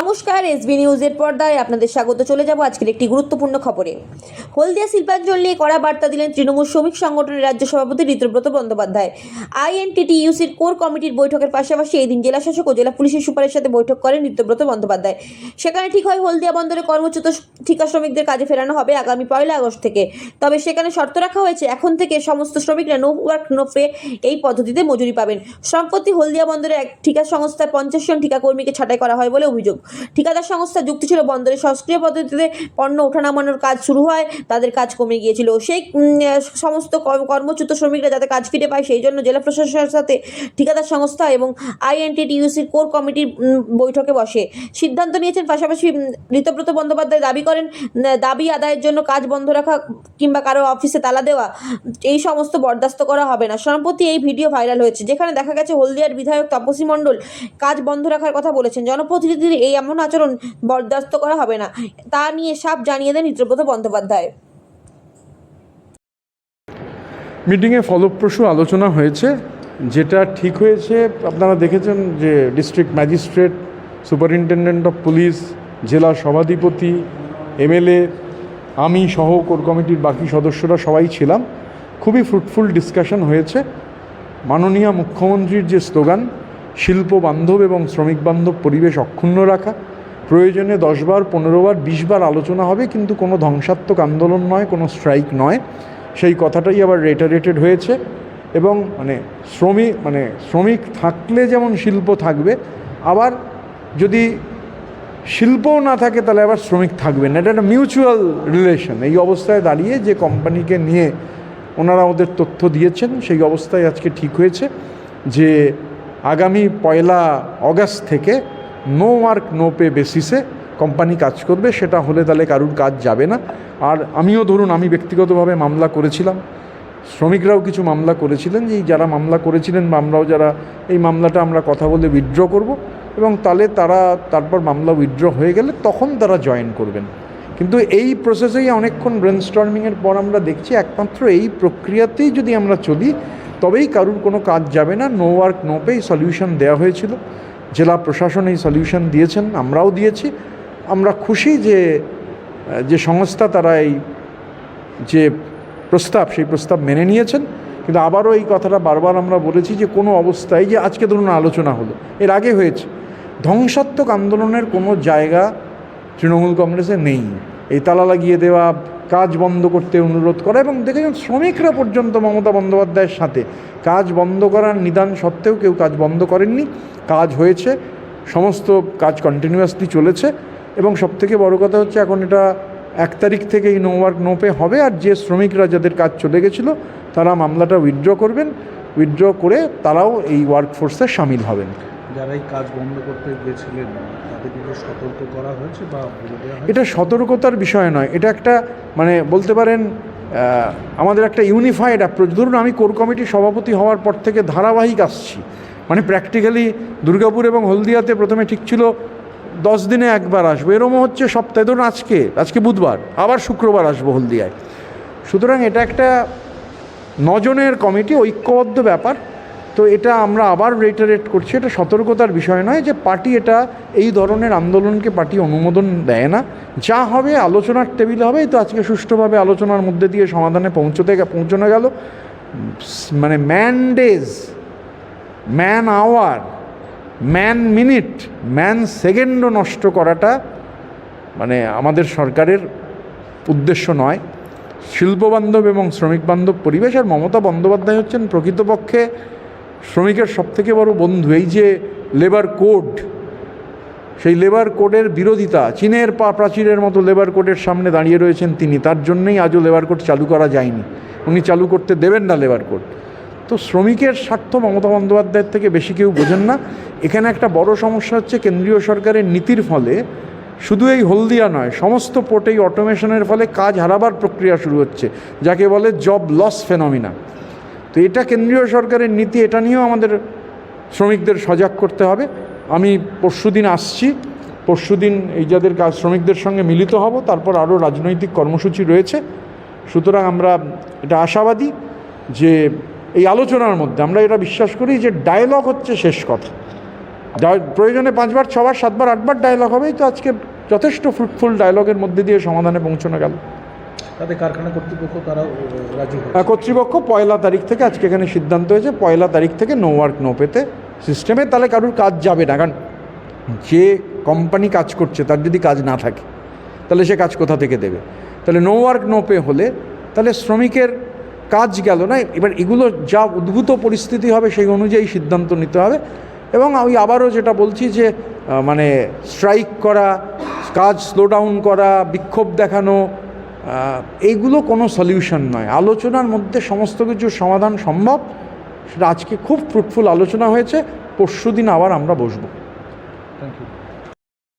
নমস্কার এসবি নিউজের পর্দায় আপনাদের স্বাগত। চলে যাব আজকের একটি গুরুত্বপূর্ণ খবরে। হলদিয়া শিল্পাঞ্চল নিয়ে কড়া বার্তা দিলেন তৃণমূল শ্রমিক সংগঠনের রাজ্য সভাপতি ঋতব্রত বন্দ্যোপাধ্যায়। আইএনটিটিইউসির কোর কমিটির বৈঠকের পাশাপাশি এই দিন জেলা শাসক ও জেলা পুলিশের সুপারের সাথে বৈঠক করেন ঋতব্রত বন্দ্যোপাধ্যায়। সেখানে ঠিক হয়, হলদিয়া বন্দরে কর্মচ্যুত ঠিকা শ্রমিকদের কাজে ফেরানো হবে আগামী পয়লা আগস্ট থেকে। তবে সেখানে শর্ত রাখা হয়েছে, এখন থেকে সমস্ত শ্রমিকরা নো ওয়ার্ক নো পে এই পদ্ধতিতে মজুরি পাবেন। সম্প্রতি হলদিয়া বন্দরে এক ঠিকা সংস্থার পঞ্চাশ জন ঠিকা কর্মীকে ছাঁটাই করা হয় বলে অভিযোগ। ঠিকাদার সংস্থা যুক্তি ছিল বন্দরে। সক্রিয় পদ্ধতিতে পণ্য ওঠানামানোর কাজ শুরু হয়, তাদের কাজ কমে গিয়েছিল। সেই সমস্ত কর্মচ্যুত শ্রমিকরা যাতে কাজ ফিরে পায়, সেই জন্য জেলা প্রশাসনের সাথে ঠিকাদার সংস্থা এবং আইএনটিটিইউসির কোর কমিটির বৈঠকে বসে। সিদ্ধান্ত নিয়েছেন, পাশাপাশি ঋতব্রত বন্দ্যোপাধ্যায় দাবি করেন দাবি আদায়ের জন্য কাজ বন্ধ রাখা কিংবা কারও অফিসে তালা দেওয়া, এই সমস্ত বরদাস্ত করা হবে না। সম্প্রতি এই ভিডিও ভাইরাল হয়েছে, যেখানে দেখা গেছে হলদিয়ার বিধায়ক তপসী মণ্ডল কাজ বন্ধ রাখার কথা বলেছেন। জনপ্রতিনিধির এই এমন আচরণ বরদাস্ত করা হবে না। তা নিয়ে সাপ জানিয়ে দেন ঋতব্রত বন্দ্যোপাধ্যায়। মিটিংয়ে ফলপ্রসূ আলোচনা হয়েছে। যেটা ঠিক হয়েছে, আপনারা দেখেছেন যে district magistrate, superintendent of police, জেলা সভাধিপতি, এমএলএ, আমি সহ কোর কমিটির বাকি সদস্যরা সবাই ছিলাম। খুবই ফ্রুটফুল ডিসকাশন হয়েছে। মাননীয় মুখ্যমন্ত্রীর যে স্লোগান শিল্প বান্ধব এবং শ্রমিক বান্ধব পরিবেশ অক্ষুণ্ণ রাখা। প্রয়োজনে দশবার, পনেরোবার, বিশবার আলোচনা হবে, কিন্তু কোনো ধ্বংসাত্মক আন্দোলন নয়, কোনো স্ট্রাইক নয়। সেই কথাটাই আবার রেটারেটেড হয়েছে। এবং মানে শ্রমিক মানে শ্রমিক থাকলে যেমন শিল্প থাকবে, আবার যদি শিল্পও না থাকে, তাহলে আবার শ্রমিক থাকবে না। এটা একটা মিউচুয়াল রিলেশন এই অবস্থায় দাঁড়িয়ে যে কোম্পানিকে নিয়ে ওনারা ওদের তথ্য দিয়েছেন, সেই অবস্থায় আজকে ঠিক হয়েছে যে আগামী পয়লা অগাস্ট থেকে নো ওয়ার্ক নো পে বেসিসে কোম্পানি কাজ করবে। সেটা হলে তাহলে কারুর কাজ যাবে না। আর আমিও ধরুন, আমি ব্যক্তিগতভাবে মামলা করেছিলাম। শ্রমিকরাও কিছু মামলা করেছিলেন যে, এই যারা মামলা করেছিলেন আমরাও যারা, এই মামলাটা আমরা কথা বলে উইথড্র করব এবং তাহলে তারা তারপর মামলা উইথড্র হয়ে গেলে তখন তারা জয়েন করবেন। কিন্তু এই প্রসেসেই অনেকক্ষণ ব্রেনস্টর্মিংয়ের পর আমরা দেখছি, একমাত্র এই প্রক্রিয়াতেই যদি আমরা চলি তবেই কারুর কোনো কাজ যাবে না। No work no pay solution দেওয়া হয়েছিল। জেলা প্রশাসন এই সলিউশন দিয়েছেন, আমরাও দিয়েছি। আমরা খুশি যে যে সংস্থা তারা এই যে প্রস্তাব, সেই প্রস্তাব মেনে নিয়েছেন। কিন্তু আবারও এই কথাটা বারবার আমরা বলেছি যে, কোনো অবস্থায় যে আজকে ধরুন আলোচনা হলো, এর আগে হয়েছে। ধ্বংসাত্মক আন্দোলনের কোনো জায়গা তৃণমূল কংগ্রেসে নেই। এই তালা লাগিয়ে দেওয়া কাজ বন্ধ করতে অনুরোধ করা এবং দেখেছেন শ্রমিকরা পর্যন্ত মমতা বন্দ্যোপাধ্যায়ের সাথে। কাজ বন্ধ করার নিদান সত্ত্বেও কেউ কাজ বন্ধ করেননি। কাজ হয়েছে, সমস্ত কাজ কন্টিনিউয়াসলি চলেছে এবং সবথেকে বড় কথা হচ্ছে এখন এটা এক তারিখ থেকে এই নো ওয়ার্ক নো পে হবে আর যে শ্রমিকরা যাদের কাজ চলে গেছিল, তারা মামলাটা উইথড্র করবেন। উইথড্র করে তারাও এই ওয়ার্কফোর্সে সামিল হবেন। যারা এই কাজ বন্ধ করতে গেছিলেন, তাদেরকে কি সতর্ক করা হয়েছে বা এটা সতর্কতার বিষয় নয়। এটা একটা মানে বলতে পারেন আমাদের একটা ইউনিফাইড অ্যাপ্রোচ ধরুন আমি কোর কমিটির সভাপতি হওয়ার পর থেকে ধারাবাহিক আসছি। মানে প্র্যাকটিক্যালি দুর্গাপুর এবং হলদিয়াতে প্রথমে ঠিক ছিল দশ দিনে একবার আসব। এরমও হচ্ছে সপ্তাহে। ধরুন আজকে আজকে বুধবার, আবার শুক্রবার আসব হলদিয়ায়। সুতরাং এটা একটা নজনের কমিটি ঐক্যবদ্ধ ব্যাপার। তো এটা আমরা আবার রেটারেট করছি, এটা সতর্কতার বিষয় নয় যে পার্টি এটা এই ধরনের আন্দোলনকে পার্টি অনুমোদন দেয় না। যা হবে আলোচনার টেবিল হবে তো আজকে সুষ্ঠুভাবে আলোচনার মধ্যে দিয়ে সমাধানে পৌঁছতে পৌঁছানো গেল। মানে man days man hour man minute man সেকেন্ডও নষ্ট করাটা মানে আমাদের সরকারের উদ্দেশ্য নয়। শিল্পবান্ধব এবং শ্রমিক বান্ধব পরিবেশ আর মমতা বন্দ্যোপাধ্যায় হচ্ছেন প্রকৃতপক্ষে শ্রমিকের সবথেকে বড় বন্ধু, এই যে লেবার কোড সেই লেবার কোডের বিরোধিতা, চীনের পা প্রাচীরের মতো লেবার কোডের সামনে দাঁড়িয়ে রয়েছেন তিনি, তার জন্যই আজও লেবার কোড চালু করা যায়নি। উনি চালু করতে দেবেন না লেবার কোড তো শ্রমিকের স্বার্থ মমতা বন্দ্যোপাধ্যায়ের থেকে বেশি কেউ বোঝেন না। এখানে একটা বড় সমস্যা হচ্ছে, কেন্দ্রীয় সরকারের নীতির ফলে শুধু এই হলদিয়া নয়, সমস্ত পোর্টেই অটোমেশনের ফলে কাজ হারাবার প্রক্রিয়া শুরু হচ্ছে, যাকে বলে জব লস ফেনমিনা তো এটা কেন্দ্রীয় সরকারের নীতি, এটা নিয়েও আমাদের শ্রমিকদের সজাগ করতে হবে। আমি পরশুদিন আসছি পরশুদিন এই যাদের কাজ, শ্রমিকদের সঙ্গে মিলিত হব, তারপর আরও রাজনৈতিক কর্মসূচি রয়েছে। সুতরাং আমরা এটা আশাবাদী যে এই আলোচনার মধ্যে আমরা এটা বিশ্বাস করি যে ডায়লগ হচ্ছে শেষ কথা। প্রয়োজনে পাঁচবার, ছবার, সাতবার, আটবার ডায়লগ হবেই তো আজকে যথেষ্ট ফ্রুটফুল ডায়লগের মধ্যে দিয়ে সমাধানে পৌঁছানো গেল। তাতে কারখানা কর্তৃপক্ষ তারা রাজি কর্তৃপক্ষ পয়লা তারিখ থেকে আজকে এখানে সিদ্ধান্ত হয়েছে, পয়লা তারিখ থেকে নো ওয়ার্ক নো পেতে সিস্টেমে তাহলে কারুর কাজ যাবে না। কারণ যে কোম্পানি কাজ করছে, তার যদি কাজ না থাকে, তাহলে সে কাজ কোথা থেকে দেবে? তাহলে নো ওয়ার্ক নো পে হলে তাহলে শ্রমিকের কাজ গেল না? এবার এগুলো যা উদ্ভূত পরিস্থিতি হবে, সেই অনুযায়ী সিদ্ধান্ত নিতে হবে। এবং আমি আবারও যেটা বলছি যে মানে স্ট্রাইক করা, কাজ স্লো ডাউন করা, বিক্ষোভ দেখানো এইগুলো কোনো সলিউশন নয়। আলোচনার মধ্যে সমস্ত কিছু সমাধান সম্ভব। সেটা আজকে খুব ফ্রুটফুল আলোচনা হয়েছে। পরশু দিন আবার আমরা বসবো।